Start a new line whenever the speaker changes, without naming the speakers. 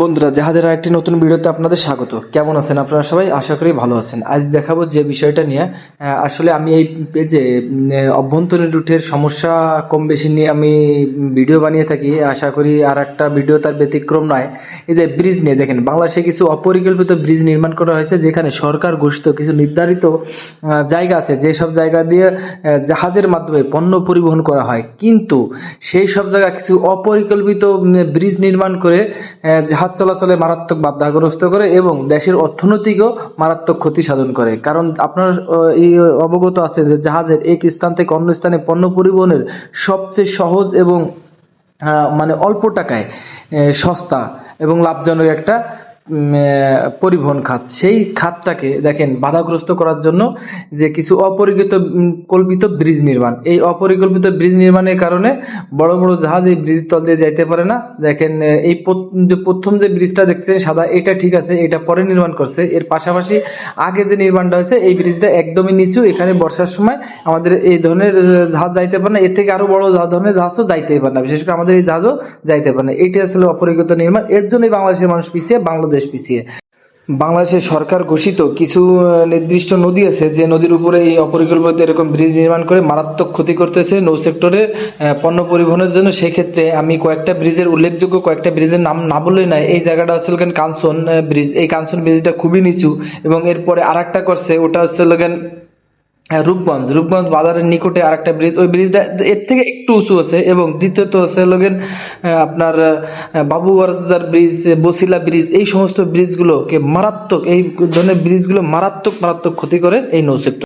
বন্ধুরা জাহাজের আরেকটি নতুন ভিডিওতে আপনাদের স্বাগত। কেমন আছেন আপনারা সবাই? আশা করি ভালো আছেন। আজ দেখাবো যে বিষয়টা নিয়ে। আসলে আমি এই পেজে অভ্যন্তরীণ রুটের সমস্যা কম বেশি নিয়ে আমি ভিডিও বানিয়ে থাকি। আশা করি আর একটা ভিডিও তার ব্যতিক্রম নয়। এই যে ব্রিজ নিয়ে দেখেন বাংলাদেশে কিছু অপরিকল্পিত ব্রিজ নির্মাণ করা হয়েছে যেখানে সরকার ঘোষিত কিছু নির্ধারিত জায়গা আছে। যেসব জায়গা দিয়ে জাহাজের মাধ্যমে পণ্য পরিবহন করা হয়। কিন্তু সেই সব জায়গা কিছু অপরিকল্পিত ব্রিজ নির্মাণ করে আহ, জাহাজ চলাচলে মারাত্মক বাধাগ্রস্ত করে এবং দেশের অর্থনৈতিকও মারাত্মক ক্ষতি সাধন করে। কারণ আপনার এই অবগত আছে যে জাহাজের এক স্থান থেকে অন্য স্থানে পণ্য পরিবহনের সবচেয়ে সহজ এবং মানে অল্প টাকায় সস্তা এবং লাভজনক একটা পরিবহন খাত। সেই খাতটাকে দেখেন, বাধাগ্রস্ত করার জন্য যে কিছু অপরিকল্পিত কল্পিত ব্রিজ নির্মাণ। এই অপরিকল্পিত ব্রিজ নির্মাণের কারণে বড় বড় জাহাজ এই ব্রিজ তল দিয়ে যাইতে পারে না। দেখেন এই প্রথম যে ব্রিজটা দেখছেন, সাদা, এটা ঠিক আছে, এটা পরে নির্মাণ করছে। এর পাশাপাশি আগে যে নির্মাণটা হয়েছে, এই ব্রিজটা একদমই নিচু। এখানে বর্ষার সময় আমাদের এই ধরনের জাহাজ যাইতে পারে না। এর থেকে আরও বড় ধরনের জাহাজও যাইতেই পারে না। বিশেষ করে আমাদের এই জাহাজও যাইতে পারে না। এইটা আসলে অপরিকল্পিত নির্মাণ। এর জন্যই বাংলাদেশের মানুষ পিছিয়ে বাংলাদেশ পিছিয়ে। বাংলাদেশের সরকার ঘোষিত কিছু নির্দিষ্ট নদী আছে যে নদীর উপরে এই অপরিকল্পিত এরকম ব্রিজ নির্মাণ করে মারাত্মক ক্ষতি করতেছে নৌ সেক্টরে পণ্য পরিবহনের জন্য। সেক্ষেত্রে আমি কয়েকটা ব্রিজের উল্লেখযোগ্য কয়েকটা ব্রিজের নাম না বললেই নয়, এই জায়গাটা হচ্ছে লোকেন কাঞ্চন ব্রিজ। এই কাঞ্চন ব্রিজটা খুবই নিচু এবং এরপরে আর একটা করছে, ওটা হচ্ছে লগেন হ্যাঁ, রূপগঞ্জ। রূপগঞ্জ বাজারের নিকটে আর একটা ব্রিজ। ওই ব্রিজটা এর থেকে একটু উঁচু আছে এবং দ্বিতীয়ত আছে লোকের আপনার বাবুবাজার ব্রিজ বসিলা ব্রিজ এই সমস্ত ব্রিজগুলোকে মারাত্মক এই ধরনের ব্রিজগুলো মারাত্মক মারাত্মক ক্ষতি করে এই নৌ সেক্টর।